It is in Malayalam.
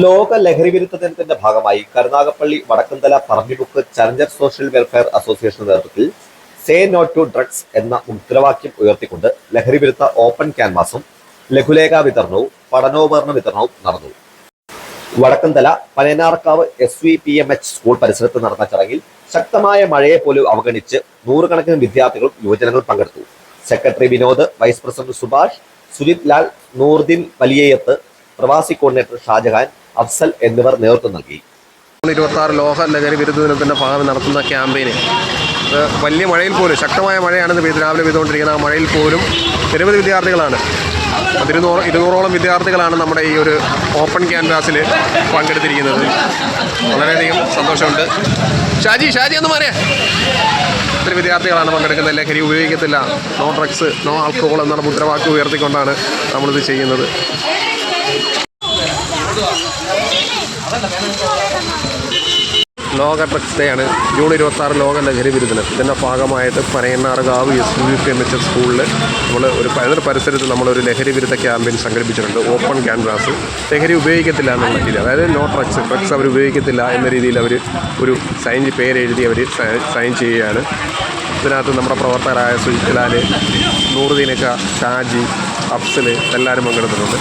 ലോക ലഹരി വിരുദ്ധ ദിനത്തിന്റെ ഭാഗമായി Karunagappally Vadakkanthala Parambimukku challenger social welfare association നേതൃത്വത്തിൽ സേ നോട്ട് ടു ഡ്രഗ്സ് എന്ന മുദ്രാവാക്യം ഉയർത്തിക്കൊണ്ട് ലഹരി വിരുദ്ധ ഓപ്പൺ ക്യാൻവാസും ലഘുലേഖ വിതരണവും പഠനോപകരണ വിതരണവും നടന്നു. Vadakkanthala Panayannarkavu S V P M H school പരിസരത്ത് നടന്ന ചടങ്ങിൽ ശക്തമായ മഴയെ പോലും അവഗണിച്ച് നൂറുകണക്കിന് വിദ്യാർത്ഥികളും യുവജനങ്ങളും പങ്കെടുത്തു. Secretary Vinod vice president Subhash Sujith Lal Noordeen Valiyath പ്രവാസി കോർഡിനേറ്റർ ഷാജഹാൻ അഫ്സൽ എന്നിവർ നേതൃത്വം നൽകി. ഇരുപത്തി ആറ് ലോഹ ലഹരി വിരുദ്ധ ദിനത്തിന്റെ ഭാഗം നടത്തുന്ന ക്യാമ്പയിന്. വലിയ മഴയിൽ പോലും ശക്തമായ മഴയാണ് രാവിലെ പെയ്തുകൊണ്ടിരിക്കുന്ന ആ മഴയിൽ പോലും നിരവധി വിദ്യാർത്ഥികളാണ്. പതിരുന്നൂറ് ഇരുന്നൂറോളം വിദ്യാർത്ഥികളാണ് നമ്മുടെ ഈ ഒരു ഓപ്പൺ ക്യാൻവാസിൽ പങ്കെടുത്തിരിക്കുന്നത്. വളരെയധികം സന്തോഷമുണ്ട്. ഷാജി ഷാജി എന്ന് പറയാം ഒത്തിരി വിദ്യാർത്ഥികളാണ് പങ്കെടുക്കുന്നത്. ലഹരി ഉപയോഗിക്കത്തില്ല. നോ ഡ്രഗ്സ് നോ ആൽക്കഹോൾ എന്നുള്ള മുദ്രാവാക്യം ഉയർത്തിക്കൊണ്ടാണ് നമ്മളിത് ചെയ്യുന്നത്. ലോക ഡ്രഗ്സ് ജൂൺ ഇരുപത്തി ആറ് ലോക ലഹരി വിരുദ്ധനം ഇതിന്റെ ഭാഗമായിട്ട് Panayannarkavu S U P M H S സ്കൂളിൽ നമ്മൾ ഒരു പതിനൊരു പരിസരത്ത് നമ്മളൊരു ലഹരി വിരുദ്ധ ക്യാമ്പയിൻ സംഘടിപ്പിച്ചിട്ടുണ്ട് ഓപ്പൺ ക്യാൻവാസ്. ലഹരി ഉപയോഗിക്കത്തില്ല എന്നുള്ള രീതിയിൽ. അതായത് നോ ഡ്രഗ്സ് ഡ്രഗ്സ് അവർ ഉപയോഗിക്കത്തില്ല എന്ന രീതിയിൽ അവർ ഒരു സൈൻ പേരെഴുതി അവർ സൈൻ ചെയ്യുകയാണ്. ഇതിനകത്ത് നമ്മുടെ പ്രവർത്തകരായ സുജിത്ലാൽ നൂറുദീനക്ക ഷാജി അഫ്സൽ എല്ലാവരും പങ്കെടുത്തിട്ടുണ്ട്.